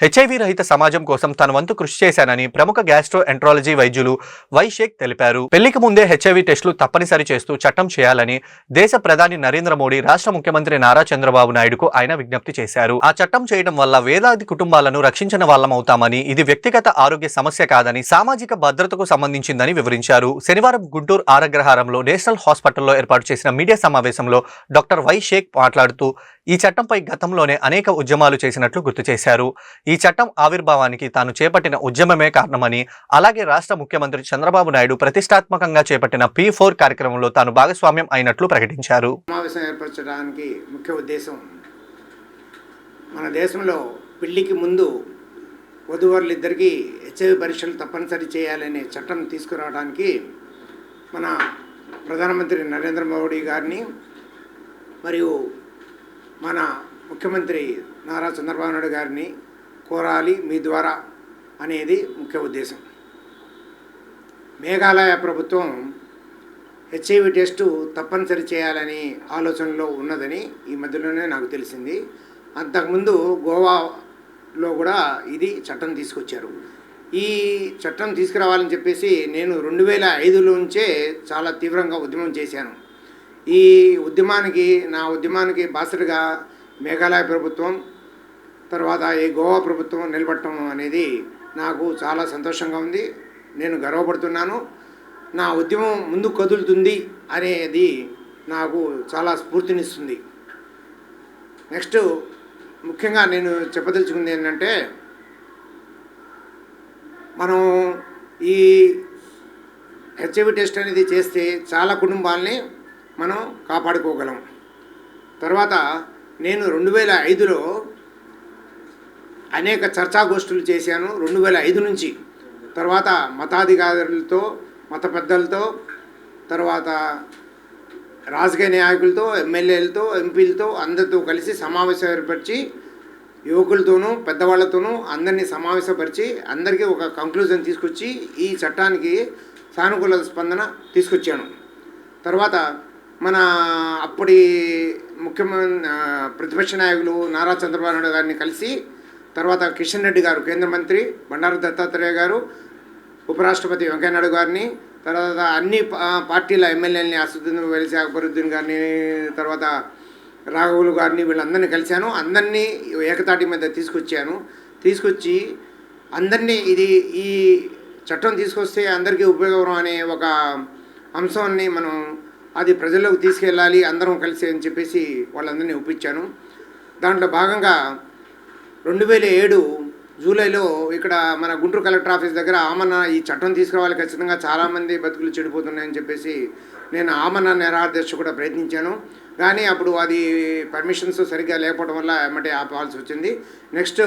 HIV రహిత సమాజం కోసం తన వంతు కృషి చేశానని ప్రముఖ గ్యాస్ట్రో ఎంట్రాలజీ వైద్యులు వై షేక్ తెలిపారు. పెళ్ళికి ముందే హెచ్ఐవి టెస్టులు తప్పనిసరి చేస్తూ చట్టం చేయాలని దేశ ప్రధాని నరేంద్ర మోడీ రాష్ట్ర ముఖ్యమంత్రి నారా చంద్రబాబు నాయుడుకు ఆయన విజ్ఞప్తి చేశారు. ఆ చట్టం చేయడం వల్ల వేలాది కుటుంబాలను రక్షించిన వాళ్ళమవుతామని ఇది వ్యక్తిగత ఆరోగ్య సమస్య కాదని సామాజిక భద్రతకు సంబంధించిందని వివరించారు. శనివారం గుంటూరు ఆరగ్రహారంలో నేషనల్ హాస్పిటల్లో ఏర్పాటు చేసిన మీడియా సమావేశంలో డాక్టర్ వై షేక్ మాట్లాడుతూ ఈ చట్టంపై గతంలోనే అనేక ఉద్యమాలు చేసినట్లు గుర్తు చేశారు. ఈ చట్టం ఆవిర్భావానికి తాను చేపట్టిన ఉద్యమమే కారణమని అలాగే రాష్ట్ర ముఖ్యమంత్రి చంద్రబాబు నాయుడు ప్రతిష్టాత్మకంగా చేపట్టిన పి ఫోర్ కార్యక్రమంలో తాను భాగస్వామ్యం అయినట్లు ప్రకటించారు. సమావేశం ఏర్పరచడానికి ముఖ్య ఉద్దేశం మన దేశంలో పెళ్ళికి ముందు వధూవరులిద్దరికీ హెచ్ఐవి పరీక్షలు తప్పనిసరి చేయాలనే చట్టం తీసుకురావడానికి మన ప్రధానమంత్రి నరేంద్ర మోడీ గారిని మరియు మన ముఖ్యమంత్రి నారా చంద్రబాబు నాయుడు గారిని కోరాలి మీ ద్వారా అనేది ముఖ్య ఉద్దేశం. మేఘాలయ ప్రభుత్వం హెచ్ఐవి టెస్టు తప్పనిసరి చేయాలని ఆలోచనలో ఉన్నదని ఈ మధ్యలోనే నాకు తెలిసింది. అంతకుముందు గోవాలో కూడా ఇది చట్టం తీసుకొచ్చారు. ఈ చట్టం తీసుకురావాలని చెప్పేసి నేను రెండు వేల ఐదులోంచే చాలా తీవ్రంగా ఉద్యమం చేశాను. ఈ ఉద్యమానికి నా ఉద్యమానికి బాసటగా మేఘాలయ ప్రభుత్వం తర్వాత ఈ గోవా ప్రభుత్వం నిలబడటం అనేది నాకు చాలా సంతోషంగా ఉంది. నేను గర్వపడుతున్నాను. నా ఉద్యమం ముందు కదులుతుంది అనేది నాకు చాలా స్ఫూర్తినిస్తుంది. నెక్స్ట్ ముఖ్యంగా నేను చెప్పదలుచుకుంది ఏంటంటే మనం ఈ హెచ్ఐవి టెస్ట్ అనేది చేస్తే చాలా కుటుంబాలని మనం కాపాడుకోగలం. తర్వాత నేను రెండు వేల ఐదులో అనేక చర్చాగోష్ఠులు చేశాను. రెండు వేల ఐదు నుంచి తర్వాత మతాధికారులతో మత పెద్దలతో తర్వాత రాజకీయ నాయకులతో ఎమ్మెల్యేలతో ఎంపీలతో అందరితో కలిసి సమావేశం ఏర్పరిచి యువకులతోనూ పెద్దవాళ్ళతోనూ అందరినీ సమావేశపరిచి అందరికీ ఒక కంక్లూజన్ తీసుకొచ్చి ఈ చట్టానికి సానుకూల స్పందన తీసుకొచ్చాను. తర్వాత మన అప్పటి ముఖ్యమంత్రి ప్రతిపక్ష నాయకులు నారా చంద్రబాబు నాయుడు గారిని కలిసి తర్వాత కిషన్ రెడ్డి గారు కేంద్ర మంత్రి బండారు దత్తాత్రేయ గారు ఉపరాష్ట్రపతి వెంకయ్యనాయుడు గారిని తర్వాత అన్ని పార్టీల ఎమ్మెల్యేలని అసదుద్దీన్ వెలిసి అక్బరుద్దీన్ గారిని తర్వాత రాఘవులు గారిని వీళ్ళందరినీ కలిశాను. అందరినీ ఏకతాటి మీద తీసుకొచ్చాను. తీసుకొచ్చి అందరినీ ఇది ఈ చట్టం తీసుకొస్తే అందరికీ ఉపయోగం అనే ఒక అంశాన్ని మనం అది ప్రజల్లోకి తీసుకెళ్ళాలి అందరం కలిసి అని చెప్పేసి వాళ్ళందరినీ ఒప్పించాను. దాంట్లో భాగంగా రెండు వేల ఏడు జూలైలో ఇక్కడ మన గుంటూరు కలెక్టర్ ఆఫీస్ దగ్గర ఆమన్న ఈ చట్టం తీసుకురావాలి ఖచ్చితంగా చాలామంది బతుకులు చెడిపోతున్నాయని చెప్పేసి నేను ఆమన్న నిరాదర్శ కూడా ప్రయత్నించాను. కానీ అప్పుడు అది పర్మిషన్స్ సరిగ్గా లేకపోవడం వల్ల ఎమ్మటే ఆపాల్సి వచ్చింది. నెక్స్ట్